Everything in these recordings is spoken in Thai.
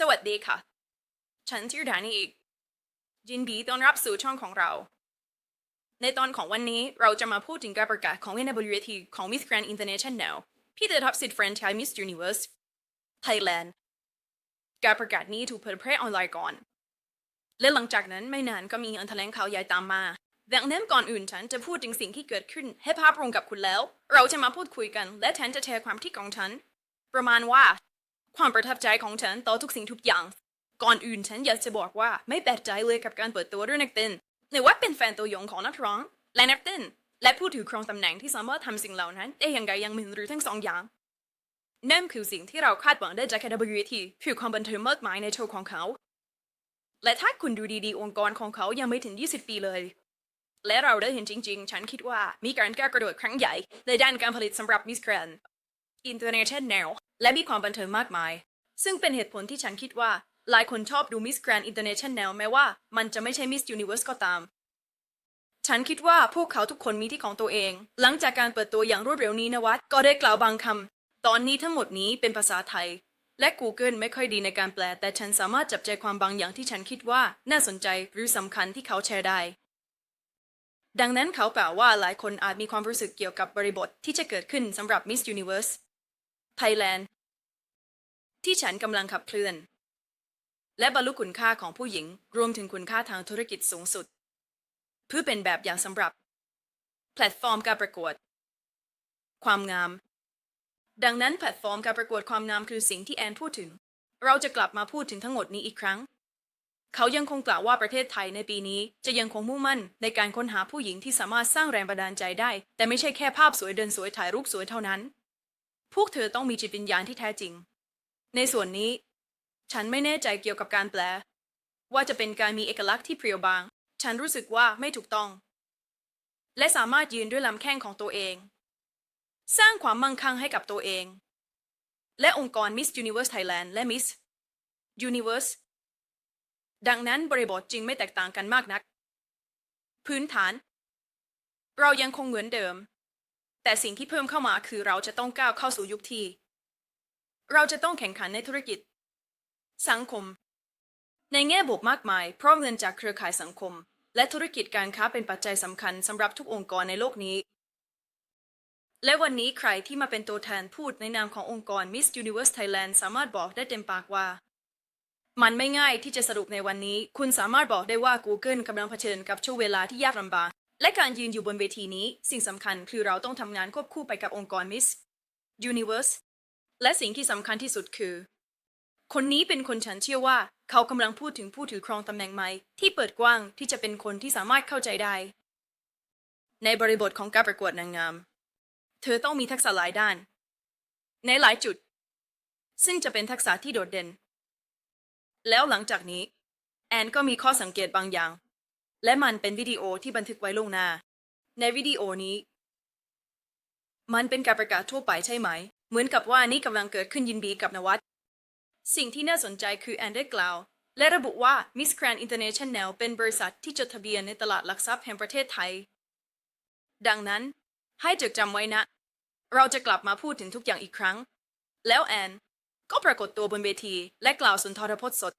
สวัสดีค่ะ ฉันชื่อดานีอีก ยินดีต้อนรับสู่ช่องของเรา ในตอนของวันนี้เราจะมาพูดถึงการประกาศของ NWT ของ Miss Grand International ที่ได้รับสิทธิ์แฟรนไชส์ Miss Universe Thailand การประกาศนี้ถูกเผยแพร่ออนไลน์ก่อน และหลังจากนั้นไม่นานก็มีอันแถลงข่าวใหญ่ตามมาดังนั้นก่อนอื่นฉันจะพูดถึงสิ่งที่เกิดขึ้นให้ภาพรวมกับคุณแล้ว เราจะมาพูดคุยกัน และฉันจะแชร์ความคิดของฉัน ประมาณว่า ความประทับใจของฉันต่อทุกสิ่งทุกอย่าง ก่อนอื่นฉันอยากจะบอกว่าไม่แปลกใจเลยกับการเปิดตัวด้วยนักเต้นหรือว่าเป็นแฟนตัวยงของนักร้องและนักเต้นและผู้ถือครองตำแหน่งที่สามารถทำสิ่งเหล่านั้นได้อย่างใดอย่างหนึ่งหรือทั้งสองอย่างนั่นคือสิ่งที่เราคาดหวังได้จาก KWT คือความบันเทิงมากมายในโชว์ของเขา และถ้าคุณดูดีๆ องค์กรของเขายังไม่ถึง 20 ปีเลย และเราได้เห็นจริง ๆ ฉันคิดว่ามีการก้าวกระโดดครั้งใหญ่ในด้านการผลิตสำหรับมิสแกรน Miss Grand International และมีความบันเทิงมากมาย ซึ่งเป็นเหตุผลที่ฉันคิดว่า หลายคนชอบดู Miss Grand International แม้ว่ามันจะไม่ใช่ Miss Universe ก็ตาม ฉันคิดว่าพวกเขาทุกคนมีที่ของตัวเอง หลังจากการเปิดตัวอย่างรวดเร็วนี้นวัดก็ได้กล่าวบางคำตอนนี้ทั้งหมดนี้เป็นภาษาไทย และ Google ไม่ค่อยดีในการแปล แต่ฉันสามารถจับใจความบางอย่างที่ฉันคิดว่าน่าสนใจหรือสำคัญที่เขาแชร์ได้ดังนั้นเขากล่าวว่าหลายคนอาจมีความรู้สึกเกี่ยวกับบริบทที่จะเกิดขึ้นสำหรับ Miss Universe Thailand ที่ฉันกำลังขับเคลื่อน และบรรลุคุณค่าของผู้หญิงรวมถึงคุณค่าทางธุรกิจสูงสุด เพื่อเป็นแบบอย่างสำหรับ แพลตฟอร์มการประกวด ความงาม ดังนั้นแพลตฟอร์มการประกวดความงามคือสิ่งที่แอนพูดถึง เราจะกลับมาพูดถึงทั้งหมดนี้อีกครั้ง เขายังคงกล่าวว่าประเทศไทยในปีนี้จะยังคงมุ่งมั่นในการค้นหาผู้หญิงที่สามารถสร้างแรงบันดาลใจได้ แต่ไม่ใช่แค่ภาพสวยเดินสวยถ่ายรูปสวยเท่านั้น พวกเธอต้องมีจิตวิญญาณที่แท้จริง ในส่วนนี้ ฉันไม่แน่ใจเกี่ยวกับการแปล ว่าจะเป็นการมีเอกลักษณ์ที่เพรียวบาง ฉันรู้สึกว่าไม่ถูกต้อง และสามารถยืนด้วยลำแข้งของตัวเอง สร้างความมั่งคั่งให้กับตัวเอง และองค์กร Miss Universe Thailand และ Miss Universe ดังนั้นบริบทจริงไม่แตกต่างกันมากนัก พื้นฐาน เรายังคงเหมือนเดิม แต่สิ่งที่เพิ่มเข้ามาคือเราจะต้องก้าวเข้าสู่ยุคที่ เราจะต้องแข่งขันในธุรกิจ สังคม ในแง่บวกมากมาย เพราะเงินจากเครือข่ายสังคม และธุรกิจการค้าเป็นปัจจัยสำคัญสำหรับทุกองค์กรในโลกนี้ และวันนี้ใครที่มาเป็นตัวแทนพูดในนามขององค์กร Miss Universe Thailand สามารถบอกได้เต็มปากว่า มันไม่ง่ายที่จะสรุปในวันนี้ คุณสามารถบอกได้ว่า Google กำลังเผชิญกับช่วงเวลาที่ยากลำบาก และการยืนอยู่บนเวทีนี้สิ่งสำคัญคือเราต้องทำงานควบคู่ไปกับองค์กร Miss Universe และสิ่งที่สำคัญที่สุดคือ คนนี้เป็นคนฉันเชื่อว่าเขากำลังพูดถึงผู้ถือครองตำแหน่งใหม่ที่เปิดกว้างที่จะเป็นคนที่สามารถเข้าใจได้ ในบริบทของการประกวดนางงาม เธอต้องมีทักษะหลายด้าน ในหลายจุด ซึ่งจะเป็นทักษะที่โดดเด่น แล้วหลังจากนี้ แอนก็มีข้อสังเกตบางอย่าง และมันเป็นวิดีโอที่บันทึกไว้ล่วงหน้า ในวิดีโอนี้ มันเป็นการประกาศทั่วไปใช่ไหม เหมือนกับว่านี่กำลังเกิดขึ้นยินดีกับนวัดสิ่งที่น่าสนใจคือแอนได้กล่าว และระบุว่า Miss Grand International เป็นบริษัทที่จดทะเบียนในตลาดหลักทรัพย์แห่งประเทศไทย ดังนั้น ให้จดจำไว้นะ เราจะกลับมาพูดถึงทุกอย่างอีกครั้ง แล้วแอน ก็ปรากฏตัวบนเวที และกล่าวสุนทรพจน์สด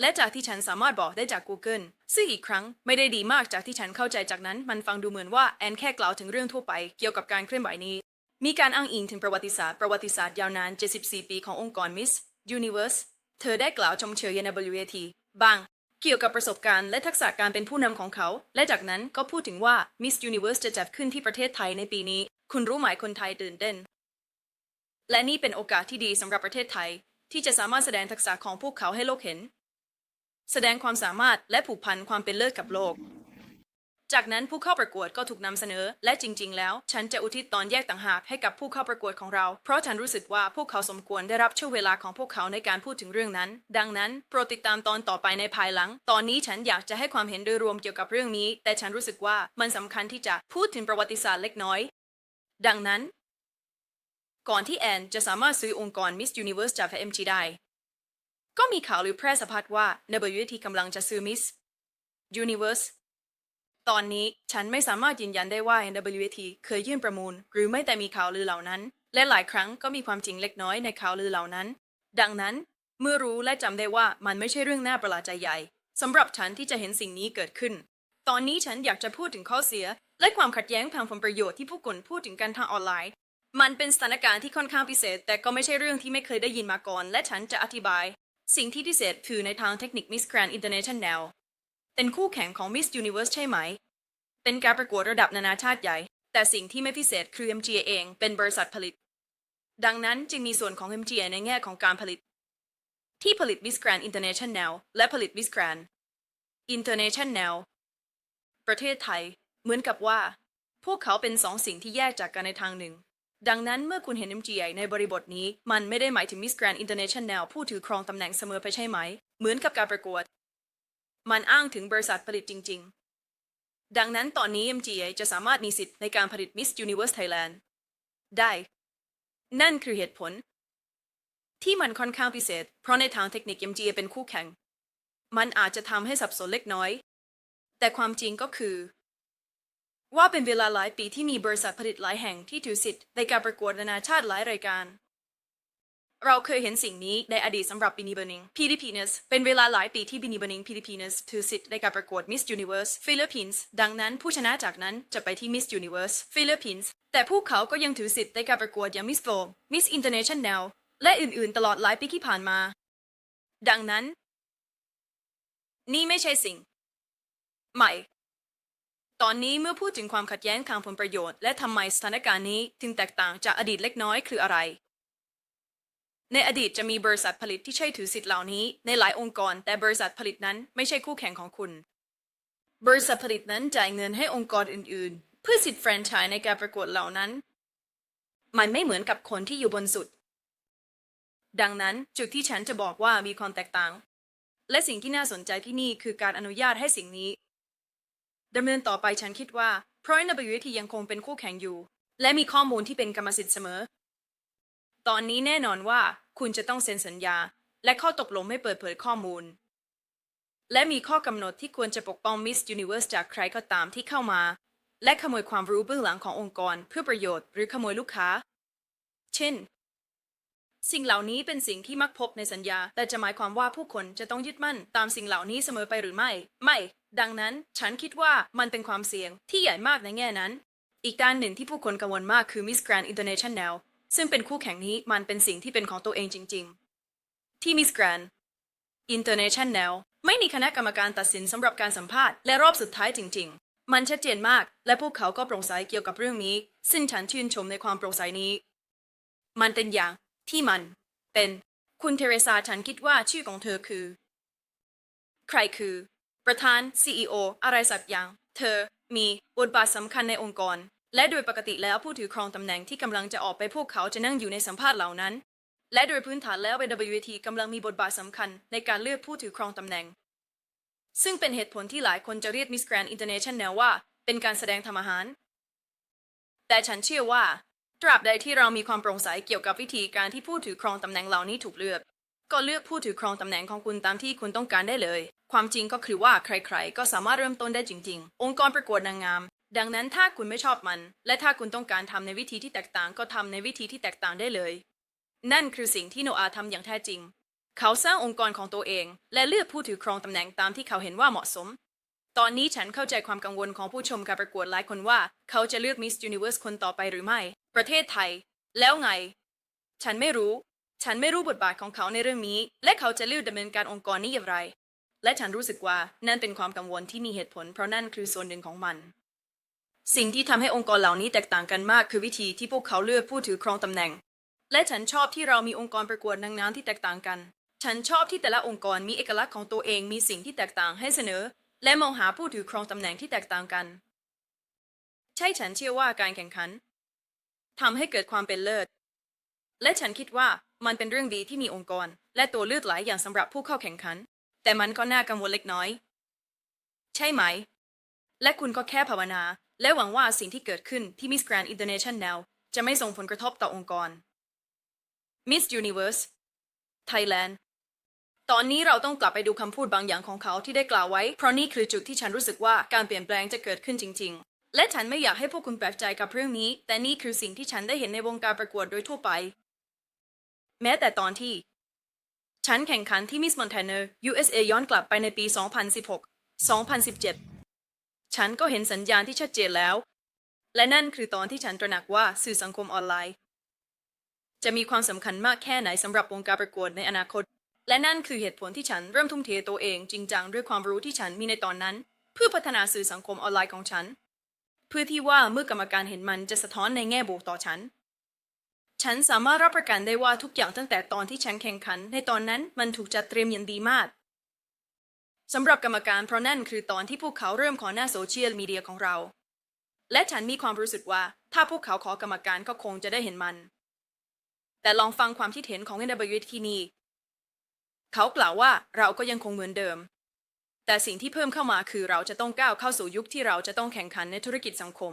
และจากที่ฉันสามารถบอกได้จาก Google ซึ่งอีกครั้งไม่ได้ดีมากจากที่ฉันเข้าใจจากนั้น มันฟังดูเหมือนว่าแอนแค่กล่าวถึงเรื่องทั่วไปเกี่ยวกับการเคลื่อนไหวนี้ มีการอ้างอิงถึงประวัติศาสตร์ประวัติศาสตร์ยาวนาน 74 ปีขององค์กร Miss Universe เธอได้กล่าวชมเชย NWT บาง เกี่ยวกับประสบการณ์และทักษะการเป็นผู้นำของเขา และจากนั้นก็พูดถึงว่า Miss Universe จะจัดขึ้นที่ประเทศไทยในปีนี้ คุณรู้ไหมคนไทยตื่นเต้น และนี่เป็นโอกาสที่ดีสำหรับประเทศไทย ที่จะสามารถแสดงทักษะของพวกเขาให้โลกเห็น แสดงความสามารถและผูกพันความเป็นเลิศกับโลก จากนั้นผู้เข้าประกวดก็ถูกนำเสนอ และจริง ๆ แล้ว ฉันจะอุทิศตอนแยกต่างหากให้กับผู้เข้าประกวดของเรา เพราะฉันรู้สึกว่าพวกเขาสมควรได้รับช่วงเวลาของพวกเขาในการพูดถึงเรื่องนั้น ดังนั้น โปรดติดตามตอนต่อไปในภายหลัง ตอนนี้ฉันอยากจะให้ความเห็นโดยรวมเกี่ยวกับเรื่องนี้ แต่ฉันรู้สึกว่ามันสำคัญที่จะพูดถึงประวัติศาสตร์เล็กน้อย ดังนั้น ก่อนที่แอนจะสามารถซื้อองค์กร Miss Universe จาก FMG ได้ ก็มีข่าวลือแพร่สะพัดว่า WT กำลังจะซื้อ Miss Universe ตอนนี้ฉันไม่สามารถยืนยันได้ว่า NWT เคยยื่นประมูล หรือไม่แต่มีข่าวลือเหล่านั้น และหลายครั้งก็มีความจริงเล็กน้อยในข่าวลือเหล่านั้น ดังนั้นเมื่อรู้และจำได้ว่ามันไม่ใช่เรื่องน่าประหลาดใจใหญ่สำหรับฉันที่จะเห็นสิ่งนี้เกิดขึ้น ตอนนี้ฉันอยากจะพูดถึงข้อเสีย และความขัดแย้งทางผลประโยชน์ที่ผู้คนพูดถึงกันทางออนไลน์ มันเป็นสถานการณ์ที่ค่อนข้างพิเศษ แต่ก็ไม่ใช่เรื่องที่ไม่เคยได้ยินมาก่อน และฉันจะอธิบาย สิ่งที่พิเศษคือในทางเทคนิค Miss Grand International เป็นคู่แข่งของ Miss Universe ใช่ไหม เป็นการประกวดระดับนานาชาติใหญ่ แต่สิ่งที่ไม่พิเศษคือ MGA เองเป็นบริษัทผลิต ดังนั้นจึงมีส่วนของ MGA ในแง่ของการผลิต ที่ผลิต Miss Grand International และผลิต Miss Grand International ประเทศไทย เหมือนกับว่า พวกเขาเป็นสองสิ่งที่แยกจากกันในทางหนึ่ง ดังนั้นเมื่อคุณเห็น MGA ในบริบทนี้ มันไม่ได้หมายถึง Miss Grand International ผู้ถือครองตำแหน่งเสมอไปใช่ไหม เหมือนกับการประกวด มันอ้างถึงบริษัทผลิตจริง ๆ ดังนั้นตอนนี้ MGA จะสามารถมีสิทธิ์ในการผลิต Miss Universe Thailand ได้ นั่นคือเหตุผล ที่มันค่อนข้างพิเศษ เพราะในทางเทคนิค MGA เป็นคู่แข่ง มันอาจจะทำให้สับสนเล็กน้อย แต่ความจริงก็คือ ว่าเป็นเวลาหลายปีที่มีบริษัทผลิตหลายแห่งที่ถือสิทธิ์ในการประกวดนานาชาติหลายรายการ เราเคยเห็นสิ่งนี้ในอดีตสำหรับบินีเบนิงฟิลิปปินส์เป็นเวลาหลายปีที่บินีเบนิงฟิลิปปินส์ถือสิทธิ์ในการประกวด Miss Universe ฟิลิปปินส์ดังนั้นผู้ชนะจากนั้นจะไปที่ Miss Universe ฟิลิปปินส์แต่พวกเขาก็ยังถือสิทธิ์ในการประกวดอย่าง Miss f o Miss International และอื่นๆ ตลอดหลายปีที่ผ่านมา ดังนั้น นี่ไม่ใช่สิ่ง ใหม่ ตอนนี้เมื่อพูดถึงความขัดแย้งทางผลประโยชน์และทำไมสถานการณ์นี้ถึงแตกต่างจากอดีตเล็กน้อยคืออะไร ในอดีตจะมีบริษัทผลิตที่ใช้ถือสิทธิ์เหล่านี้ในหลายองค์กร แต่บริษัทผลิตนั้นไม่ใช่คู่แข่งของคุณ บริษัทผลิตนั้นจ่ายเงินให้องค์กรอื่น ๆ เพื่อสิทธิ์แฟรนไชส์ในการประกวดเหล่านั้น มันไม่เหมือนกับคนที่อยู่บนสุด ดังนั้นจุดที่ฉันจะบอกว่ามีความแตกต่าง และสิ่งที่น่าสนใจที่นี่คือการอนุญาตให้สิ่งนี้ ดำเนินต่อไปฉันคิดว่า เพราะ NWT ยังคงเป็นคู่แข่งอยู่ และมีข้อมูลที่เป็นกรรมสิทธิ์เสมอ ตอนนี้แน่นอนว่าคุณจะต้องเซ็นสัญญา และข้อตกลงไม่เปิดเผยข้อมูล และมีข้อกำหนดที่ควรจะปกป้อง Miss Universe จากใครก็ตามที่เข้ามา และขโมยความรู้เบื้องหลังขององค์กร เพื่อประโยชน์หรือขโมยลูกค้า เช่นสิ่งเหล่านี้เป็นสิ่งที่มักพบในสัญญา แต่จะหมายความว่าผู้คนจะต้องยึดมั่นตามสิ่งเหล่านี้เสมอไปหรือไม่ ไม่ ดังนั้นฉันคิดว่ามันเป็นความเสี่ยงที่ใหญ่มากในแง่นั้น อีกด้านหนึ่งที่ผู้คนกังวลมากคือ Miss Grand International ซึ่งเป็นคู่แข่งนี้มันเป็นสิ่งที่เป็นของตัวเองจริง ๆ ที่ Miss Grand International ไม่มีคณะกรรมการตัดสินสำหรับการสัมภาษณ์และรอบสุดท้ายจริง ๆ มันชัดเจนมาก และพวกเขาก็โปร่งใสเกี่ยวกับเรื่องนี้ ซึ่งฉันชื่นชมในความโปร่งใสนี้ มันเป็นอย่างที่มัน เป็น คุณเทเรซาฉันคิดว่าชื่อของเธอคือ ใครคือ ประธาน CEO อะไรสักอย่าง เธอมีบทบาทสำคัญในองค์กร และโดยปกติแล้วผู้ถือครองตำแหน่งที่กำลังจะออกไปพวกเขาจะนั่งอยู่ในสัมภาษณ์เหล่านั้น และโดยพื้นฐานแล้ว WT กำลังมีบทบาทสำคัญในการเลือกผู้ถือครองตำแหน่ง ซึ่งเป็นเหตุผลที่หลายคนจะเรียก Miss Grand International ว่า เป็นการแสดงทำอาหาร แต่ฉันเชื่อว่า ตราบใดที่เรามีความโปร่งใสเกี่ยวกับวิธีการที่ผู้ถือครองตำแหน่งเหล่านี้ถูกเลือก ก็เลือกผู้ถือครองตำแหน่งของคุณตามที่คุณต้องการได้เลย ความจริงก็คือว่าใครๆ ก็สามารถเริ่มต้นได้จริง ๆ องค์กรประกวดนางงาม ดังนั้นถ้าคุณไม่ชอบมัน และถ้าคุณต้องการทำในวิธีที่แตกต่าง ก็ทำในวิธีที่แตกต่างได้เลย นั่นคือสิ่งที่โนอาทำอย่างแท้จริง เขาสร้างองค์กรของตัวเอง และเลือกผู้ถือครองตำแหน่งตามที่เขาเห็นว่าเหมาะสม ตอนนี้ฉันเข้าใจความกังวลของผู้ชมการประกวดหลายคนว่า เขาจะเลือก Miss Universe คนต่อไปหรือไม่ ประเทศไทย แล้วไง ฉันไม่รู้ ฉันไม่รู้บทบาทของเขาในเรื่องนี้ และเขาจะเลือกดำเนินการองค์กรนี้อย่างไร และฉันรู้สึกว่านั่นเป็นความกังวลที่มีเหตุผล เพราะนั่นคือส่วนหนึ่งของมัน สิ่งที่ทำให้องค์กรเหล่านี้แตกต่างกันมากคือวิธีที่พวกเขาเลือกผู้ถือครองตำแหน่ง และฉันชอบที่เรามีองค์กรประกวดนางงามที่แตกต่างกัน ฉันชอบที่แต่ละองค์กรมีเอกลักษณ์ของตัวเองมีสิ่งที่แตกต่างให้เสนอ และมองหาผู้ถือครองตำแหน่งที่แตกต่างกัน ใช่ฉันเชื่อว่าการแข่งขันทำให้เกิดความเป็นเลิศ และฉันคิดว่ามันเป็นเรื่องดีที่มีองค์กร และตัวเลือกหลายอย่างสำหรับผู้เข้าแข่งขัน แต่มันก็น่ากังวลเล็กน้อย ใช่ไหม และคุณก็แค่ภาวนา และหวังว่าสิ่งที่เกิดขึ้นที่ Miss Grand International จะไม่ส่งผลกระทบต่อองค์กร Miss Universe Thailand ตอนนี้เราต้องกลับไปดูคำพูดบางอย่างของเขาที่ได้กล่าวไว้ เพราะนี่คือจุดที่ฉันรู้สึกว่าการเปลี่ยนแปลงจะเกิดขึ้นจริง ๆ และฉันไม่อยากให้พวกคุณแปลกใจกับเรื่องนี้ แต่นี่คือสิ่งที่ฉันได้เห็นในวงการประกวดโดยทั่วไป แม้แต่ตอนที่ ฉันแข่งขันที่ Miss Montana USA ย้อนกลับไปในปี 2016 2017 ฉันก็เห็นสัญญาณที่ชัดเจนแล้ว และนั่นคือตอนที่ฉันตระหนักว่าสื่อสังคมออนไลน์ จะมีความสำคัญมากแค่ไหนสำหรับวงการประกวดในอนาคต และนั่นคือเหตุผลที่ฉันเริ่มทุ่มเทตัวเองจริงจังด้วยความรู้ที่ฉันมีในตอนนั้น เพื่อพัฒนาสื่อสังคมออนไลน์ของฉัน เพื่อที่ว่าเมื่อกรรมการเห็นมันจะสะท้อนในแง่บวกต่อฉัน ฉันสามารถรับประกันได้ว่าทุกอย่างตั้งแต่ตอนที่ฉันแข่งขัน ในตอนนั้นมันถูกจัดเตรียมอย่างดีมากสำหรับกรรมการเพราะนั่นคือตอนที่พวกเขาเริ่มขอหน้าโซเชียลมีเดียของเรา และฉันมีความรู้สึกว่า ถ้าพวกเขาขอกรรมการก็คงจะได้เห็นมัน แต่ลองฟังความคิดเห็นของ NW ที่นี่ เขากล่าวว่าเราก็ยังคงเหมือนเดิม แต่สิ่งที่เพิ่มเข้ามาคือเราจะต้องก้าวเข้าสู่ยุคที่เราจะต้องแข่งขันในธุรกิจสังคม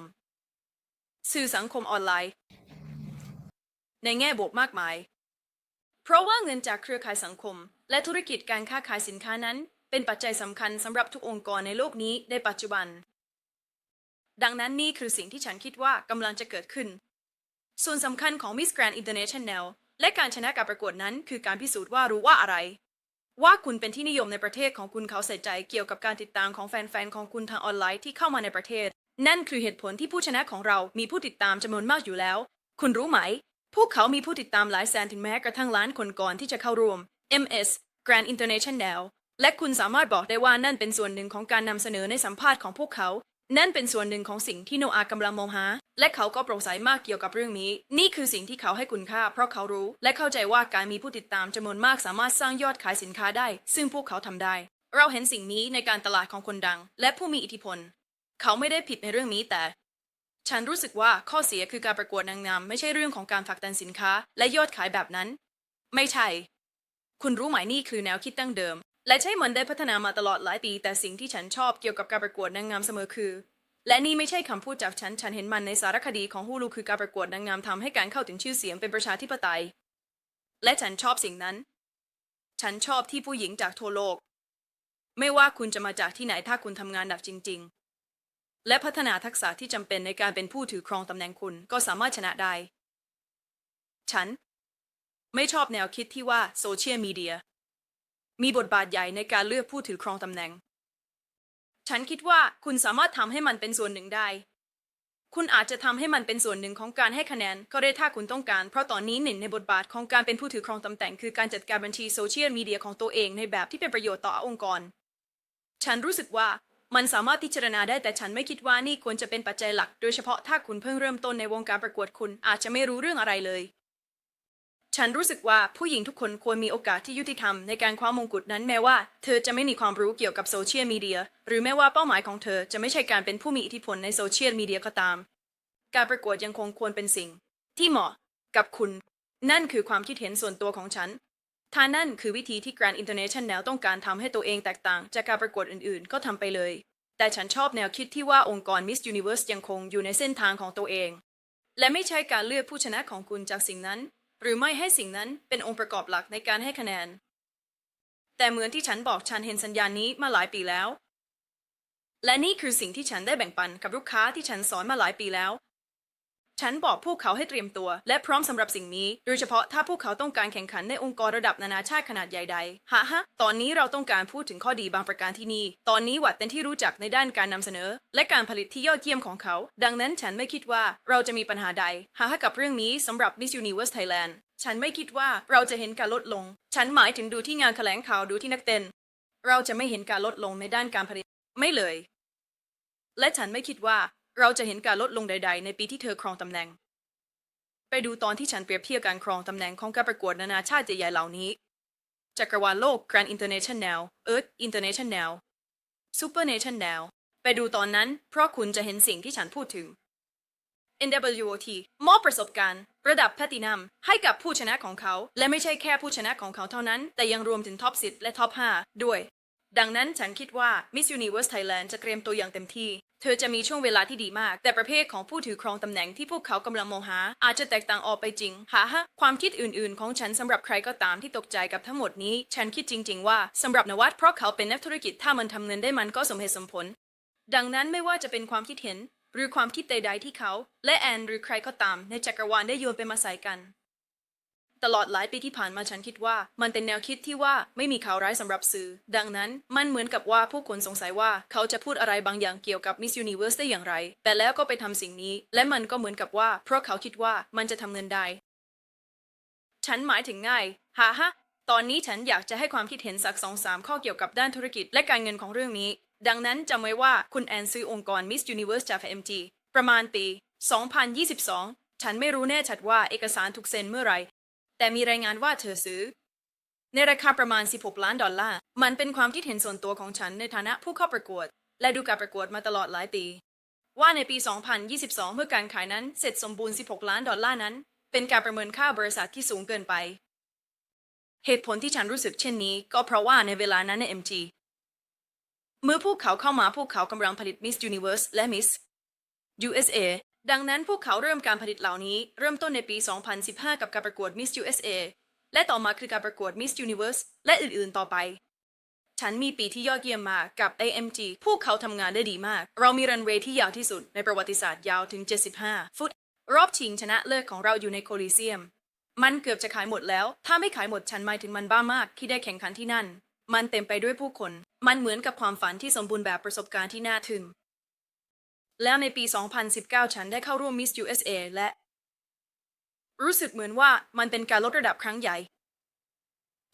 สื่อสังคมออนไลน์ ในแง่บวกมากมาย เพราะว่าเงินจากเครือข่ายสังคม และธุรกิจการค้าขายสินค้านั้น เป็นปัจจัยสำคัญสำหรับทุกองค์กรในโลกนี้ในปัจจุบัน ดังนั้นนี่คือสิ่งที่ฉันคิดว่ากำลังจะเกิดขึ้น ส่วนสำคัญของ Miss Grand International และการชนะการประกวดนั้น คือการพิสูจน์ว่ารู้ว่าอะไร ว่าคุณเป็นที่นิยมในประเทศของคุณเขาใส่ใจเกี่ยวกับการติดตามของแฟนๆของคุณทางออนไลน์ที่เข้ามาในประเทศ นั่นคือเหตุผลที่ผู้ชนะของเรามีผู้ติดตามจำนวนมากอยู่แล้ว คุณรู้ไหม พวกเขามีผู้ติดตามหลายแสนถึงแม้กระทั่งล้านคนก่อนที่จะเข้าร่วม MS Grand International และคุณสามารถบอกได้ว่านั่นเป็นส่วนหนึ่งของการนำเสนอในสัมภาษณ์ของพวกเขา นั่นเป็นส่วนหนึ่งของสิ่งที่โนอากำลังมองหา และเขาก็โปร่งใสมากเกี่ยวกับเรื่องนี้ นี่คือสิ่งที่เขาให้คุณค่า เพราะเขารู้ และเข้าใจว่าการมีผู้ติดตามจำนวนมากสามารถสร้างยอดขายสินค้าได้ ซึ่งพวกเขาทำได้ เราเห็นสิ่งนี้ในการตลาดของคนดัง และผู้มีอิทธิพล เขาไม่ได้ผิดในเรื่องนี้แต่ ฉันรู้สึกว่าข้อเสียคือการประกวดนางงามไม่ใช่เรื่องของการผลักดันสินค้า และยอดขายแบบนั้น ไม่ใช่ คุณรู้ไหมนี่คือแนวคิดตั้งเดิม และใช่เหมันได้พัฒนามาตลอดหลายปี แต่สิ่งที่ฉันชอบเกี่ยวกับการประกวดนางงามเสมอคือ และนี่ไม่ใช่คำพูดจากฉัน ฉันเห็นมันในสารคดีของฮูลูคือการประกวดนางงามทำให้การเข้าถึงชื่อเสียงเป็นประชาธิปไตย และฉันชอบสิ่งนั้น ฉันชอบที่ผู้หญิงจากทั่วโลก ไม่ว่าคุณจะมาจากที่ไหนถ้าคุณทำงานหนักจริง ๆ และพัฒนาทักษะที่จำเป็นในการเป็นผู้ถือครองตำแหน่งคุณก็สามารถชนะได้ ฉัน ไม่ชอบแนวคิดที่ว่าโซเชียลมีเดียมีบทบาทใหญ่ในการเลือกผู้ถือครองตำแหน่ง ฉันคิดว่าคุณสามารถทำให้มันเป็นส่วนหนึ่งได้ คุณอาจจะทำให้มันเป็นส่วนหนึ่งของการให้คะแนนก็ได้ถ้าคุณต้องการ เพราะตอนนี้หนึ่งในบทบาทของการเป็นผู้ถือครองตำแหน่งคือการจัดการบัญชีโซเชียลมีเดียของตัวเองในแบบที่เป็นประโยชน์ต่อองค์กร ฉันรู้สึกว่า มันสามารถพิจารณาได้แต่ฉันไม่คิดว่านี่ควรจะเป็นปัจจัยหลัก โดยเฉพาะถ้าคุณเพิ่งเริ่มต้นในวงการประกวดคุณ อาจจะไม่รู้เรื่องอะไรเลย ฉันรู้สึกว่าผู้หญิงทุกคนควรมีโอกาสที่ยุติธรรมในการคว้ามงกุฎนั้นแม้ว่า เธอจะไม่มีความรู้เกี่ยวกับโซเชียลมีเดียหรือแม้ว่าเป้าหมายของเธอจะไม่ใช่การเป็นผู้มีอิทธิพลในโซเชียลมีเดียก็ตาม การประกวดยังคงควรเป็นสิ่ง ที่เหมาะกับคุณ นั่นคือความคิดเห็นส่วนตัวของฉัน ถ้านั่นคือวิธีที่ Grand International ต้องการทำให้ตัวเองแตกต่างจากการประกวดอื่นๆ ก็ทำไปเลย แต่ฉันชอบแนวคิดที่ว่าองค์กร Miss Universe ยังคงอยู่ในเส้นทางของตัวเอง และไม่ใช่การเลือกผู้ชนะของคุณจากสิ่งนั้น หรือไม่ให้สิ่งนั้นเป็นองค์ประกอบหลักในการให้คะแนน แต่เหมือนที่ฉันบอกฉันเห็นสัญญาณนี้มาหลายปีแล้ว และนี่คือสิ่งที่ฉันได้แบ่งปันกับลูกค้าที่ฉันสอนมาหลายปีแล้ว ฉันบอกพวกเขาให้เตรียมตัว และพร้อมสำหรับสิ่งนี้ โดยเฉพาะถ้าพวกเขาต้องการแข่งขันในองค์กรระดับนานาชาติขนาดใหญ่ใดฮะฮะตอนนี้เราต้องการพูดถึงข้อดีบางประการที่นี่ ตอนนี้วัดเป็นที่รู้จักในด้านการนำเสนอ และการผลิตที่ยอดเยี่ยมของเขา ดังนั้นฉันไม่คิดว่าเราจะมีปัญหาใดหากกับเรื่องนี้สำหรับ Miss Universe Thailand ฉันไม่คิดว่าเราจะเห็นการลดลง ฉันหมายถึงดูที่งานแถลงข่าวดูที่นักเต้น เราจะไม่เห็นการลดลงในด้านการผลิต ไม่เลย และฉันไม่คิดว่า เราจะเห็นการลดลงใด ๆ ในปีที่เธอครองตำแหน่ง ไปดูตอนที่ฉันเปรียบเทียบการครองตำแหน่งของการประกวดนานาชาติใหญ่ๆเหล่านี้ จักรวาลโลก Grand International Earth International Supernational ไปดูตอนนั้น เพราะคุณจะเห็นสิ่งที่ฉันพูดถึง NWOT มอบประสบการณ์ ระดับแพตินัมให้กับผู้ชนะของเขา และไม่ใช่แค่ผู้ชนะของเขาเท่านั้น แต่ยังรวมถึงท็อป10และท็อป5ด้วย ดังนั้นฉันคิดว่า Miss Universe Thailand จะเตรียมตัวอย่างเต็มที่ เธอจะมีช่วงเวลาที่ดีมาก แต่ประเภทของผู้ถือครองตำแหน่งที่พวกเขากำลังมองหา อาจจะแตกต่างออกไปจริงหาฮะความคิดอื่น ๆ ของฉันสำหรับใครก็ตามที่ตกใจกับทั้งหมดนี้ ฉันคิดจริง ๆ ว่าสำหรับนวัดเพราะเขาเป็นนักธุรกิจถ้ามันทำเงินได้มันก็สมเหตุสมผล ดังนั้นไม่ว่าจะเป็นความคิดเห็น หรือความคิดใดๆที่เขา และแอนหรือใครก็ตามในจักรวาลได้โยนไปมาใส่กัน ตลอดหลายปีที่ผ่านมาฉันคิดว่า มันเป็นแนวคิดที่ว่าไม่มีข่าวร้ายสำหรับสื่อ ดังนั้นมันเหมือนกับว่าผู้คนสงสัยว่าเขาจะพูดอะไรบางอย่างเกี่ยวกับ Miss Universe ได้อย่างไร แต่แล้วก็ไปทำสิ่งนี้ และมันก็เหมือนกับว่า เพราะเขาคิดว่ามันจะทำเงินได้ ฉันหมายถึงง่ายฮ่าฮะตอนนี้ฉันอยากจะให้ความคิดเห็นสักสองสามข้อเกี่ยวกับด้านธุรกิจและการเงินของเรื่องนี้ ดังนั้นจำไว้ว่าคุณแอนซื้อองค์กร Miss Universe จาก MG ประมาณปี 2022 ฉันไม่รู้แน่ชัดว่าเอกสารถูกเซ็นเมื่อไร แต่มีรายงานว่าเธอซื้อ ในราคาประมาณ 16 ล้านดอลลาร์ มันเป็นความคิดเห็นส่วนตัวของฉันในฐานะผู้เข้าประกวด และดูการประกวดมาตลอดหลายปี ว่าในปี 2022 เมื่อการขายนั้นเสร็จสมบูรณ์ 16 ล้านดอลลาร์นั้น เป็นการประเมินค่าบริษัทที่สูงเกินไป เหตุผลที่ฉันรู้สึกเช่นนี้ ก็เพราะว่าในเวลานั้นใน MG เมื่อพวกเขาเข้ามาพวกเขากำลังผลิต Miss Universe และ Miss USA ดังนั้นพวกเขาเริ่มการผลิตเหล่านี้เริ่มต้นในปี 2015 กับการประกวด Miss USA และต่อมาคือการประกวด Miss Universe และอื่นๆ ต่อไป ฉันมีปีที่ยอดเยี่ยมมากกับ AMG พวกเขาทำงานได้ดีมาก เรามีรันเวย์ที่ยาวที่สุดในประวัติศาสตร์ยาวถึง 75 ฟุต รอบชิงชนะเลิศของเราอยู่ในโคลิเซียม มันเกือบจะขายหมดแล้ว ถ้าไม่ขายหมดฉันหมายถึงมันบ้ามากที่ได้แข่งขันที่นั่น มันเต็มไปด้วยผู้คน มันเหมือนกับความฝันที่สมบูรณ์แบบประสบการณ์ที่น่าทึ่ง แล้วในปี 2019 ฉันได้เข้าร่วม Miss USA และ รู้สึกเหมือนว่ามันเป็นการลดระดับครั้งใหญ่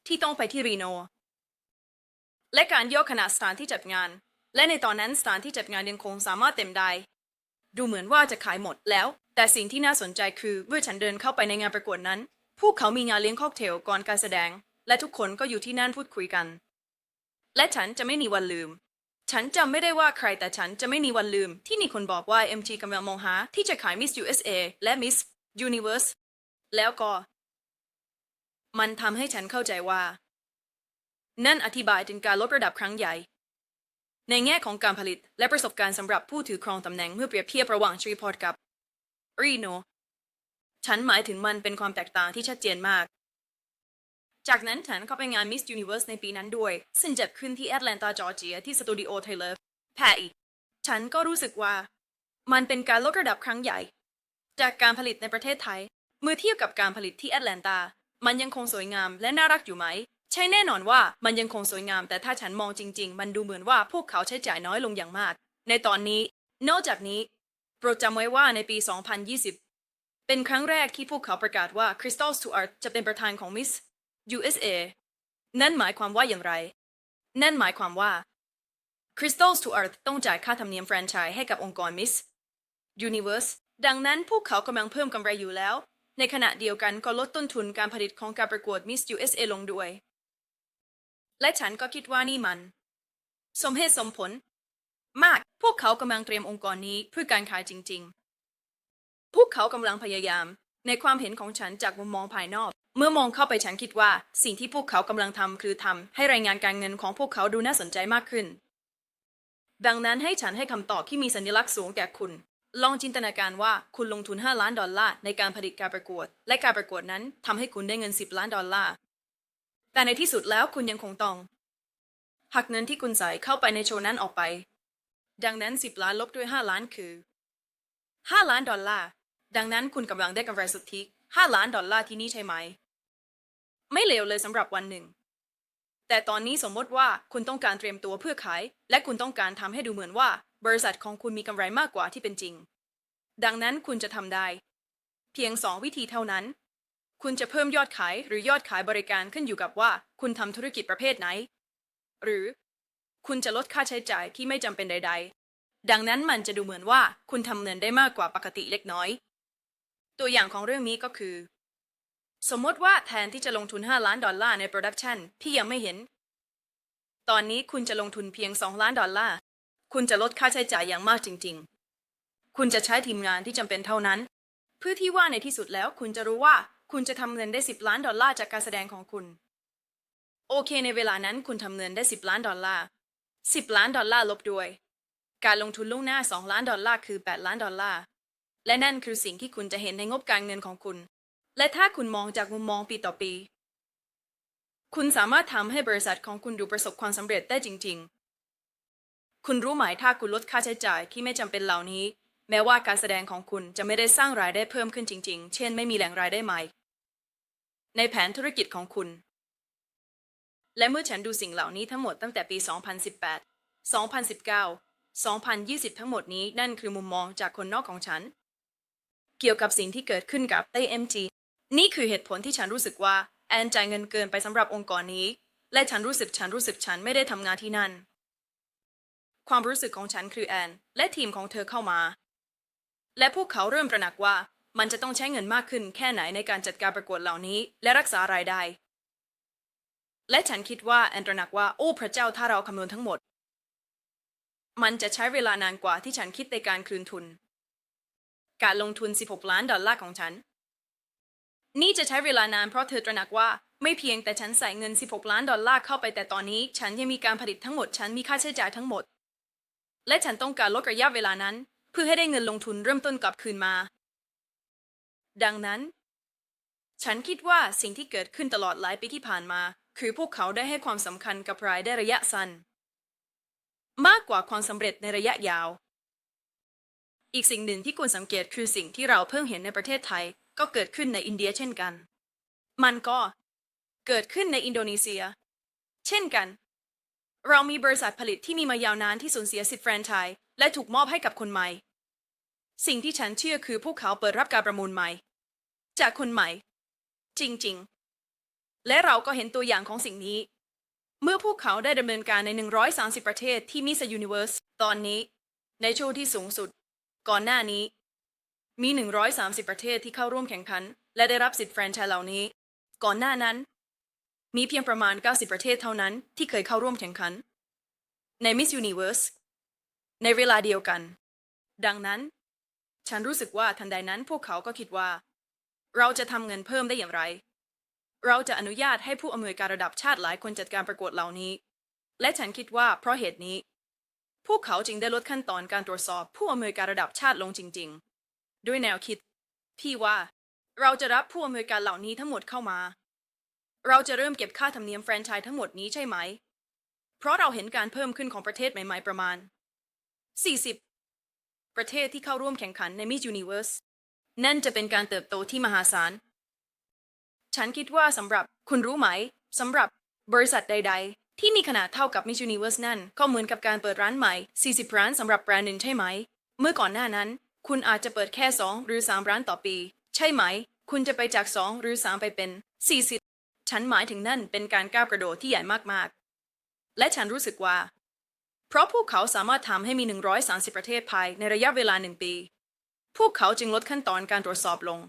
ที่ต้องไปที่รีโน และการย่อขนาดสถานที่จัดงาน และในตอนนั้นสถานที่จัดงานยังคงสามารถเต็มได้ ดูเหมือนว่าจะขายหมดแล้ว แต่สิ่งที่น่าสนใจคือเมื่อฉันเดินเข้าไปในงานประกวดนั้น พวกเขามีงานเลี้ยงค็อกเทลก่อนการแสดง และทุกคนก็อยู่ที่นั่นพูดคุยกัน และฉันจะไม่มีวันลืม ฉันจำไม่ได้ว่าใครแต่ฉันจะไม่มีวันลืม ที่มีคนบอกว่า MG กำลังมองหา ที่จะขาย Miss USA และ Miss Universe แล้วก็ มันทำให้ฉันเข้าใจว่า นั่นอธิบายถึงการลดระดับครั้งใหญ่ ในแง่ของการผลิตและประสบการณ์สำหรับผู้ถือครองตำแหน่งเมื่อเปรียบเทียบระหว่างทรีพอร์ตกับรีโนฉันหมายถึงมันเป็นความแตกต่างที่ชัดเจนมาก จากนั้นฉันเข้าไปงาน Miss Universe ในปีนั้นด้วย ซึ่งจัดขึ้นที่แอตแลนตาจอร์เจียที่สตูดิโอไทเลอร์แพอีก ฉันก็รู้สึกว่า มันเป็นการลดระดับครั้งใหญ่ จากการผลิตในประเทศไทย เมื่อเทียบกับการผลิตที่แอตแลนตา มันยังคงสวยงามและน่ารักอยู่ไหม ใช่แน่นอนว่ามันยังคงสวยงาม แต่ถ้าฉันมองจริง ๆ มันดูเหมือนว่าพวกเขาใช้จ่ายน้อยลงอย่างมาก ในตอนนี้ นอกจากนี้โปรดจำไว้ว่าในปี 2020 เป็นครั้งแรกที่พวกเขาประกาศว่า Crystal Stewart จะเป็นประธานของ Miss USA นั่นหมายความว่าอย่างไร นั่นหมายความว่า Crystals to Earth ต้องจ่ายค่าธรรมเนียมแฟรนไชส์ให้กับองค์กร Miss Universe ดังนั้นพวกเขากำลังเพิ่มกำไรอยู่แล้ว ในขณะเดียวกันก็ลดต้นทุนการผลิตของการประกวด Miss USA ลงด้วย และฉันก็คิดว่านี่มัน สมเหตุสมผล มากพวกเขากำลังเตรียมองค์กรนี้เพื่อการขายจริง ๆ พวกเขากำลังพยายาม ในความเห็นของฉันจากมุมมองภายนอก เมื่อมองเข้าไปฉันคิดว่า สิ่งที่พวกเขากำลังทำคือทำให้รายงานการเงินของพวกเขาดูน่าสนใจมากขึ้น ดังนั้นให้ฉันให้คำตอบที่มีสัญลักษณ์สูงแก่คุณ ลองจินตนาการว่าคุณลงทุน 5 ล้านดอลลาร์ในการผลิตการประกวด และการประกวดนั้นทำให้คุณได้เงิน 10 ล้านดอลลาร์ แต่ในที่สุดแล้วคุณยังคงต้องหักเงินที่คุณใส่เข้าไปในโชว์นั้นออกไป ดังนั้น 10 ล้านลบด้วย 5 ล้านคือ 5 ล้านดอลลาร์ ดังนั้นคุณกำลังได้กำไรสุทธิ5ล้านดอลลาร์ที่นี่ใช่ไหม ไม่เลวเลยสำหรับวันหนึ่ง แต่ตอนนี้สมมติว่าคุณต้องการเตรียมตัวเพื่อขาย และคุณต้องการทำให้ดูเหมือนว่า บริษัทของคุณมีกำไรมากกว่าที่เป็นจริง ดังนั้นคุณจะทำได้ เพียงสองวิธีเท่านั้น คุณจะเพิ่มยอดขายหรือยอดขายบริการขึ้นอยู่กับว่า คุณทำธุรกิจประเภทไหน หรือ คุณจะลดค่าใช้จ่ายที่ไม่จำเป็นใด ๆ ดังนั้นมันจะดูเหมือนว่าคุณทำเงินได้มากกว่าปกติเล็กน้อย ตัวอย่างของเรื่องนี้ก็คือ สมมติว่าแทนที่จะลงทุน 5 ล้านดอลลาร์ในโปรดักชันที่ยังไม่เห็น ตอนนี้คุณจะลงทุนเพียง 2 ล้านดอลลาร์ คุณจะลดค่าใช้จ่ายอย่างมากจริง ๆ คุณจะใช้ทีมงานที่จำเป็นเท่านั้น เพื่อที่ว่าในที่สุดแล้วคุณจะรู้ว่าคุณจะทำเงินได้ 10 ล้านดอลลาร์จากการแสดงของคุณ โอเค ในเวลานั้นคุณทำเงินได้ 10 ล้านดอลลาร์ 10 ล้านดอลลาร์ลบด้วย การลงทุนล่วงหน้า 2 ล้านดอลลาร์คือ 8 ล้านดอลลาร์ และนั่นคือสิ่งที่คุณจะเห็นในงบการเงินของคุณ และถ้าคุณมองจากมุมมองปีต่อปี คุณสามารถทำให้บริษัทของคุณดูประสบความสำเร็จได้จริง ๆ คุณรู้ไหมถ้าคุณลดค่าใช้จ่ายที่ไม่จำเป็นเหล่านี้ แม้ว่าการแสดงของคุณจะไม่ได้สร้างรายได้เพิ่มขึ้นจริง ๆ เช่น ไม่มีแหล่งรายได้ใหม่ ในแผนธุรกิจของคุณ และเมื่อฉันดูสิ่งเหล่านี้ทั้งหมดตั้งแต่ปี 2018 2019 2020 ทั้งหมดนี้นั่นคือมุมมองจากคนนอกของฉัน เกี่ยวกับสิ่งที่เกิดขึ้นกับไต้ MG นี่คือเหตุผลที่ฉันรู้สึกว่าแอนจ่ายเงินเกินไปสำหรับองค์กรนี้ และฉันรู้สึกฉันรู้สึกฉันไม่ได้ทำงานที่นั่น ความรู้สึกของฉันคือแอน และทีมของเธอเข้ามา และพวกเขาเริ่มตระหนักว่ามันจะต้องใช้เงินมากขึ้นแค่ไหนในการจัดการประกวดเหล่านี้และรักษารายได้ และฉันคิดว่าแอนตระหนักว่าโอ้พระเจ้าถ้าเราคำนวณทั้งหมด มันจะใช้เวลานานกว่าที่ฉันคิดในการคืนทุน การลงทุน 16 ล้านดอลลาร์ของฉัน นี่จะใช้เวลานานเพราะเธอตระหนักว่าไม่เพียงแต่ฉันใส่เงิน 16 ล้านดอลลาร์เข้าไปแต่ตอนนี้ ฉันยังมีการผลิตทั้งหมด ฉันมีค่าใช้จ่ายทั้งหมด และฉันต้องการลดระยะเวลานั้น เพื่อให้ได้เงินลงทุนเริ่มต้นกลับคืนมา ดังนั้น ฉันคิดว่าสิ่งที่เกิดขึ้นตลอดหลายปีที่ผ่านมา คือพวกเขาได้ให้ความสำคัญกับรายได้ระยะสั้นมากกว่าความสำเร็จในระยะยาว อีกสิ่งหนึ่งที่ควรสังเกตคือสิ่งที่เราเพิ่งเห็นในประเทศไทย ก็เกิดขึ้นในอินเดียเช่นกัน มันก็เกิดขึ้นในอินโดนีเซีย เช่นกัน เรามีบริษัทผลิตที่มีมายาวนานที่สูญเสียสิทธิแฟรนไชส์และถูกมอบให้กับคนใหม่ สิ่งที่ฉันเชื่อคือพวกเขาเปิดรับการประมูลใหม่ จากคนใหม่ จริงๆ และเราก็เห็นตัวอย่างของสิ่งนี้ เมื่อพวกเขาได้ดำเนินการใน 130 ประเทศที่มิสยูนิเวอร์สตอนนี้ ในโชว์ที่สูงสุด ก่อนหน้านี้ มี 130 ประเทศที่เข้าร่วมแข่งขัน และได้รับสิทธิ์แฟรนไชส์เหล่านี้ ก่อนหน้านั้น มีเพียงประมาณ 90 ประเทศเท่านั้นที่เคยเข้าร่วมแข่งขัน ใน Miss Universe ในเวลาเดียวกัน ดังนั้น ฉันรู้สึกว่าทันใดนั้นพวกเขาก็คิดว่า เราจะทำเงินเพิ่มได้อย่างไร เราจะอนุญาตให้ผู้อำนวยการระดับชาติหลายคนจัดการประกวดเหล่านี้ และฉันคิดว่าเพราะเหตุนี้ พวกเขาจึงได้ลดขั้นตอนการตรวจสอบผู้อำนวยการระดับชาติลงจริง ๆ ด้วยแนวคิดที่ว่าเราจะรับผู้อำนวยการเหล่านี้ทั้งหมดเข้ามา เราจะเริ่มเก็บค่าธรรมเนียมแฟรนไชส์ทั้งหมดนี้ใช่ไหม เพราะเราเห็นการเพิ่มขึ้นของประเทศใหม่ ๆ ประมาณ 40 ประเทศที่เข้าร่วมแข่งขันใน Miss Universe นั่นจะเป็นการเติบโตที่มหาศาล ฉันคิดว่าสำหรับคุณรู้ไหมสำหรับบริษัทใด ๆ ที่มีขนาดเท่ากับ Miss Universe นั่นก็เหมือนกับการเปิดร้านใหม่ 40 ร้านสำหรับแบรนด์หนึ่งใช่ไหม เมื่อก่อนหน้านั้น คุณอาจจะเปิดแค่2หรือ3ร้านต่อปี ใช่ไหม คุณจะไปจาก2หรือ3ไปเป็น40ฉันหมายถึงนั่นเป็นการก้าวกระโดดที่ใหญ่มากๆ และฉันรู้สึกว่า เพราะพวกเขาสามารถทำให้มี 130 ประเทศภายในระยะเวลาหนึ่งปี พวกเขาจึงลดขั้นตอนการตรวจสอบลง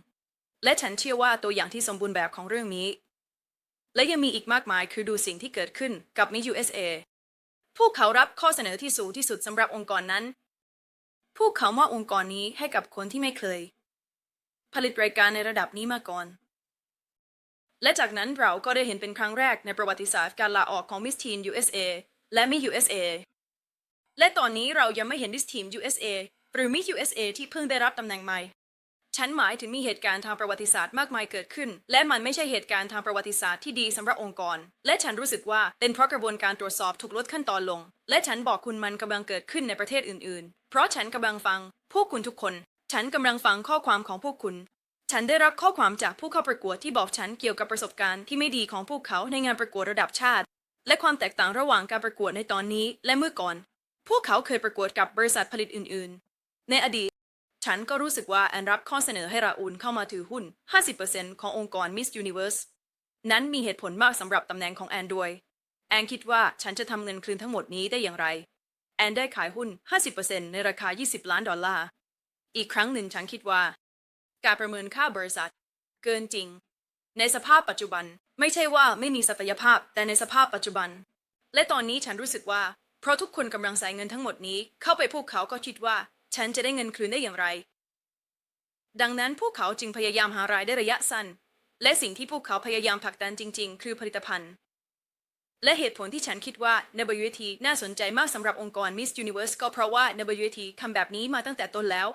และฉันเชื่อว่าตัวอย่างที่สมบูรณ์แบบของเรื่องนี้ และยังมีอีกมากมายคือดูสิ่งที่เกิดขึ้นกับ Miss USA พวกเขารับข้อเสนอที่สูงที่สุดสำหรับองค์กรนั้น พวกเขามอบองค์กรนี้ให้กับคนที่ไม่เคย ผลิตรายการในระดับนี้มาก่อน และจากนั้นเราก็ได้เห็นเป็นครั้งแรกในประวัติศาสตร์การลาออกของมิสทีน USA และมิ USA และตอนนี้เรายังไม่เห็นมิสทีน USA หรือมิ USA ที่เพิ่งได้รับตำแหน่งใหม่ ฉันหมายถึงมีเหตุการณ์ทางประวัติศาสตร์มากมายเกิดขึ้น และมันไม่ใช่เหตุการณ์ทางประวัติศาสตร์ที่ดีสำหรับองค์กร และฉันรู้สึกว่าเป็นเพราะกระบวนการตรวจสอบถูกลดขั้นตอนลง และฉันบอกคุณมันกำลังเกิดขึ้นในประเทศอื่น ๆ เพราะฉันกำลังฟัง พวกคุณทุกคน ฉันกำลังฟังข้อความของพวกคุณ ฉันได้รับข้อความจากผู้เข้าประกวดที่บอกฉันเกี่ยวกับประสบการณ์ที่ไม่ดีของพวกเขาในงานประกวดระดับชาติ และความแตกต่างระหว่างการประกวดในตอนนี้ และเมื่อก่อน พวกเขาเคยประกวดกับบริษัทผลิตอื่น ๆ ในอดีต ฉันก็รู้สึกว่าแอนรับข้อเสนอให้ราอูลเข้ามาถือหุ้น 50%ขององค์กร Miss Universe นั้นมีเหตุผลมากสำหรับตำแหน่งของแอนด้วยแอนคิดว่าฉันจะทำเงินคืนทั้งหมดนี้ได้อย่างไร แอนได้ขายหุ้น 50%ในราคา 20 ล้านดอลลาร์ อีกครั้งหนึ่งฉันคิดว่า การประเมินค่าบริษัท เกินจริง ในสภาพปัจจุบันไม่ใช่ว่าไม่มีศักยภาพ แต่ในสภาพปัจจุบัน และตอนนี้ฉันรู้สึกว่า เพราะทุกคนกำลังใส่เงินทั้งหมดนี้เข้าไปพวกเขาก็คิดว่า ฉันจะได้เงินคืนได้อย่างไร ดังนั้นพวกเขาจึงพยายามหารายได้ระยะสั้น และสิ่งที่พวกเขาพยายามผลักดันจริง ๆ คือผลิตภัณฑ์ และเหตุผลที่ฉันคิดว่า WT น่าสนใจมากสำหรับองค์กร Miss Universe ก็เพราะว่า WT ทำแบบนี้มาตั้งแต่ต้นแล้ว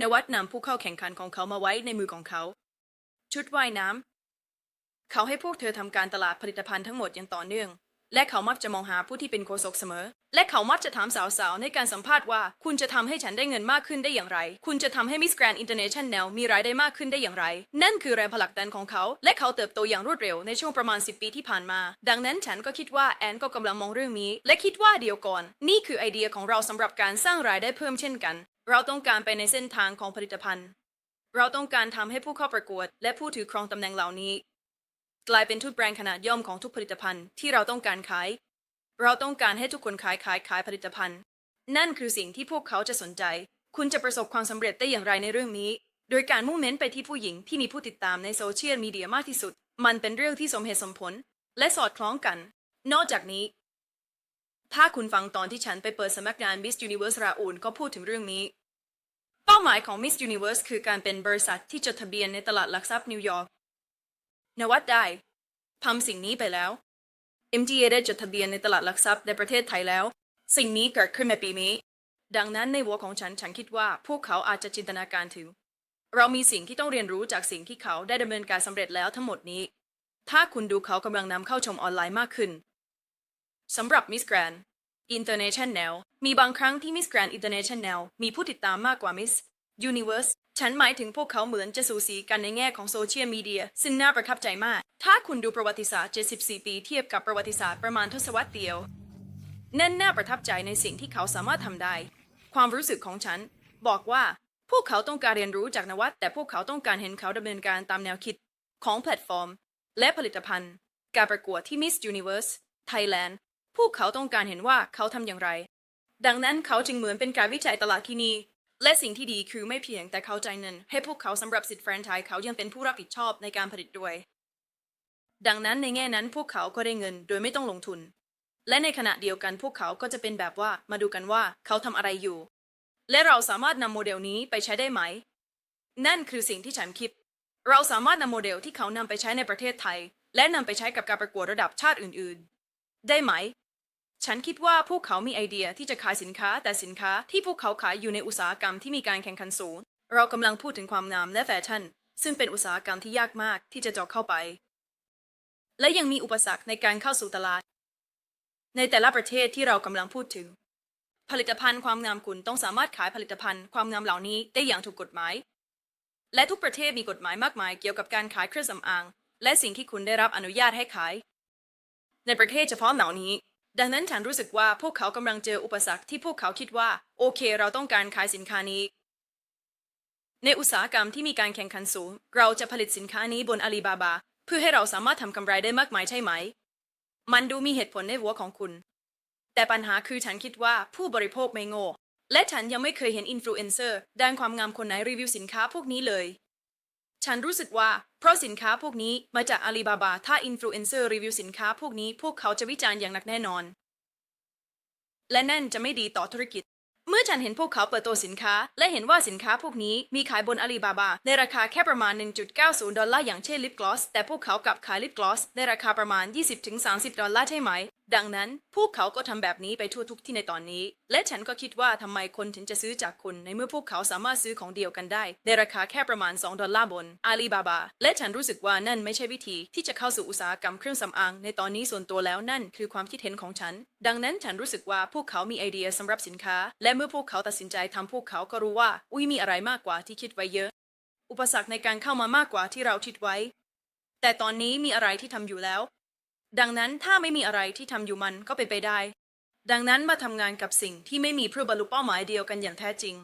นวัดนำผู้เข้าแข่งขันของเขามาไว้ในมือของเขา ชุดว่ายน้ำเขาให้พวกเธอทำการตลาดผลิตภัณฑ์ทั้งหมดอย่างต่อเนื่อง และเขามักจะมองหาผู้ที่เป็นโฆษกเสมอ และเขามักจะถามสาวๆ ในการสัมภาษณ์ว่า คุณจะทำให้ฉันได้เงินมากขึ้นได้อย่างไร คุณจะทำให้มิสแกรน n ์อินเตอร์เนชั่นแนลมีรายได้มากขึ้นได้อย่างไร นั่นคือแรงผลักดันของเขา และเขาเติบโตอย่างรวดเร็วในช่วงประมาณ 10 ปีที่ผ่านมา ดังนั้นฉันก็คิดว่าแอนก็กำลังมองเรื่องนี้ และคิดว่าเดียวก่อน นี่คือไอเดียของเราสำหรับการสร้างรายได้เพิ่มเช่นกัน เราต้องการไปในเส้นทางของผลิตภัณฑ์ เราต้องการทำให้ผู้เข้าประกวด และผู้ถือครองตำแหน่งเหล่านี้ กลายเป็นทุกแบรนด์ขนาดย่อมของทุกผลิตภัณฑ์ที่เราต้องการขาย เราต้องการให้ทุกคนขายขายขายผลิตภัณฑ์ นั่นคือสิ่งที่พวกเขาจะสนใจ คุณจะประสบความสำเร็จได้อย่างไรในเรื่องนี้ โดยการมุ่งเน้นไปที่ผู้หญิงที่มีผู้ติดตามในโซเชียลมีเดียมากที่สุด มันเป็นเรื่องที่สมเหตุสมผล และสอดคล้องกัน นอกจากนี้ ถ้าคุณฟังตอนที่ฉันไปเปิดสมัครงาน Miss Universe ราอูนก็พูดถึงเรื่องนี้เป้าหมายของ Miss Universe คือการเป็นบริษัทที่จดทะเบียนในตลาดหลักทรัพย์นิวยอร์ก นวัดได้ทำสิ่งนี้ไปแล้ว MTA ได้จดทะเบียนในตลาดหลักทรัพย์ในประเทศไทยแล้ว สิ่งนี้เกิดขึ้นในปีนี้ ดังนั้นในหัวของฉันฉันคิดว่าพวกเขาอาจจะจินตนาการถึง เรามีสิ่งที่ต้องเรียนรู้จากสิ่งที่เขาได้ดำเนินการสำเร็จแล้วทั้งหมดนี้ ถ้าคุณดูเขากำลังนำเข้าชมออนไลน์มากขึ้นสำหรับ Miss Grand International มีบางครั้งที่ Miss Grand International มีผู้ติดตามมากกว่า Miss Universe ฉันหมายถึงพวกเขาเหมือนจะสูสีกันในแง่ของโซเชียลมีเดียซึ่งน่าประทับใจมาก ถ้าคุณดูประวัติศาสตร์ 74 ปีเทียบกับประวัติศาสตร์ประมาณทศวรรษเดียวนั่นน่าประทับใจในสิ่งที่เขาสามารถทำได้ ความรู้สึกของฉัน บอกว่าพวกเขาต้องการเรียนรู้จากนวัตแต่พวกเขาต้องการเห็นเขาดำเนินการตามแนวคิดของแพลตฟอร์ม และผลิตภัณฑ์ การประกวดที่ Miss Universe Thailand พวกเขาต้องการเห็นว่าเขาทำอย่างไร ดังนั้นเขาจึงเหมือนเป็นการวิจัยตลาดที่นี่ และสิ่งที่ดีคือไม่เพียงแต่เขาใจายเงิน ให้พวกเขาสำหรับสิทธิ์แฟรนไชส์เขายังเป็นผู้รับผิดชอบในการผลิตด้วย ดังนั้นในแง่นั้นพวกเขาก็ได้เงินโดยไม่ต้องลงทุน และในขณะเดียวกันพวกเขาก็จะเป็นแบบว่ามาดูกันว่าเขาทำอะไรอยู่ และเราสามารถนำโมเดลนี้ไปใช้ได้ไหม นั่นคือสิ่งที่ฉันคิด เราสามารถนำโมเดลที่เขานำไปใช้ในประเทศไทย และนำไปใช้กับการประกวดระดับชาติอื่น ๆ ได้ไหม ฉันคิดว่าพวกเขามีไอเดียที่จะขายสินค้าแต่สินค้าที่พวกเขาขายอยู่ในอุตสาหกรรมที่มีการแข่งขันสูง เรากำลังพูดถึงความงามและแฟชั่น ซึ่งเป็นอุตสาหกรรมที่ยากมากที่จะเจาะเข้าไป และยังมีอุปสรรคในการเข้าสู่ตลาด ในแต่ละประเทศที่เรากำลังพูดถึง ผลิตภัณฑ์ความงามคุณต้องสามารถขายผลิตภัณฑ์ความงามเหล่านี้ได้อย่างถูกกฎหมาย และทุกประเทศมีกฎหมายมากมายเกี่ยวกับการขายเครื่องสำอาง และสิ่งที่คุณได้รับอนุญาตให้ขาย ในประเทศเฉพาะเหล่านี้ ดังนั้นฉันรู้สึกว่าพวกเขากำลังเจออุปสรรคที่พวกเขาคิดว่า โอเค เราต้องการขายสินค้านี้ ในอุตสาหกรรมที่มีการแข่งขันสูง เราจะผลิตสินค้านี้บนอาลีบาบา เพื่อให้เราสามารถทำกำไรได้มากมายใช่ไหม มันดูมีเหตุผลในหัวของคุณ แต่ปัญหาคือฉันคิดว่าผู้บริโภคไม่โง่และฉันยังไม่เคยเห็นอินฟลูเอนเซอร์ด้านความงามคนไหนรีวิวสินค้าพวกนี้เลย ฉันรู้สึกว่า เพราะสินค้าพวกนี้มาจากอาลีบาบา ถ้าอินฟลูเอนเซอร์รีวิวสินค้าพวกนี้พวกเขาจะวิจารณ์อย่างหนักแน่นอน และนั่นจะไม่ดีต่อธุรกิจ เมื่อฉันเห็นพวกเขาเปิดตัวสินค้า และเห็นว่าสินค้าพวกนี้มีขายบนอาลีบาบา ในราคาแค่ประมาณ 1.90 ดอลลาร์อย่างเช่นลิปกลอส แต่พวกเขากลับขายลิปกลอสในราคาประมาณ 20-30 ดอลลาร์ใช่ไหม ดังนั้นพวกเขาก็ทำแบบนี้ไปทั่วทุกที่ในตอนนี้ และฉันก็คิดว่าทำไมคนถึงจะซื้อจากคุณในเมื่อพวกเขาสามารถซื้อของเดียวกันได้ ในราคาแค่ประมาณ 2 ดอลลาร์บนอาลีบาบา และฉันรู้สึกว่านั่นไม่ใช่วิธีที่จะเข้าสู่อุตสาหกรรมเครื่องสำอาง ในตอนนี้ส่วนตัวแล้วนั่นคือความคิดเห็นของฉัน ดังนั้นฉันรู้สึกว่าพวกเขามีไอเดียสำหรับสินค้า และเมื่อพวกเขาตัดสินใจทำพวกเขาก็รู้ว่า อุ้ยมีอะไรมากกว่าที่คิดไว้เยอะ อุปสรรคในการเข้ามามากกว่าที่เราคิดไว้ แต่ตอนนี้มีอะไรที่ทำอยู่แล้ว ดังนั้นถ้าไม่มีอะไรที่ทำอยู่มันก็เป็นไปได้ ดังนั้นมาทำงานกับสิ่งที่ไม่มีเพื่อบรรลุเป้าหมายเดียวกันอย่างแท้จริง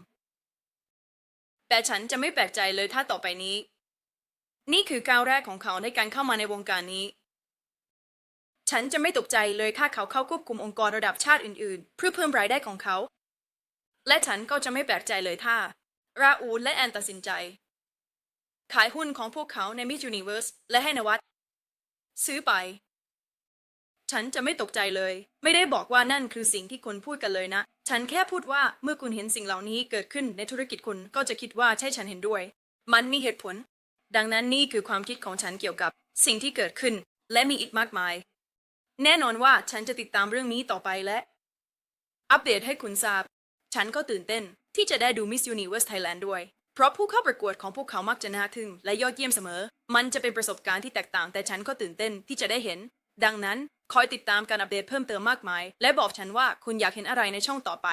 แต่ฉันจะไม่แปลกใจเลยถ้าต่อไปนี้ นี่คือก้าวแรกของเขาในการเข้ามาในวงการนี้ ฉันจะไม่ตกใจเลยถ้าเขาเข้าควบคุมองค์กรระดับชาติอื่นๆ เพื่อเพิ่มรายได้ของเขา และฉันก็จะไม่แปลกใจเลยถ้า ราอูลและแอนตัดสินใจ ขายหุ้นของพวกเขาใน Miss Universe และให้นวัตซื้อไป ฉันจะไม่ตกใจเลย ไม่ได้บอกว่านั่นคือสิ่งที่คุณพูดกันเลยนะ ฉันแค่พูดว่าเมื่อคุณเห็นสิ่งเหล่านี้เกิดขึ้นในธุรกิจคุณก็จะคิดว่าใช่ฉันเห็นด้วย มันมีเหตุผล ดังนั้นนี่คือความคิดของฉันเกี่ยวกับสิ่งที่เกิดขึ้น และมีอีกมากมาย แน่นอนว่าฉันจะติดตามเรื่องนี้ต่อไปและ อัปเดตให้คุณทราบ ฉันก็ตื่นเต้นที่จะได้ดู Miss Universe Thailand ด้วย เพราะผู้เข้าประกวดของพวกเขามักจะน่าทึ่งและยอดเยี่ยมเสมอ มันจะเป็นประสบการณ์ที่แตกต่าง แต่ฉันก็ตื่นเต้นที่จะได้เห็น ดังนั้นคอยติดตามการอัปเดตเพิ่มเติมมากมาย และบอกฉันว่าคุณอยากเห็นอะไรในช่องต่อไป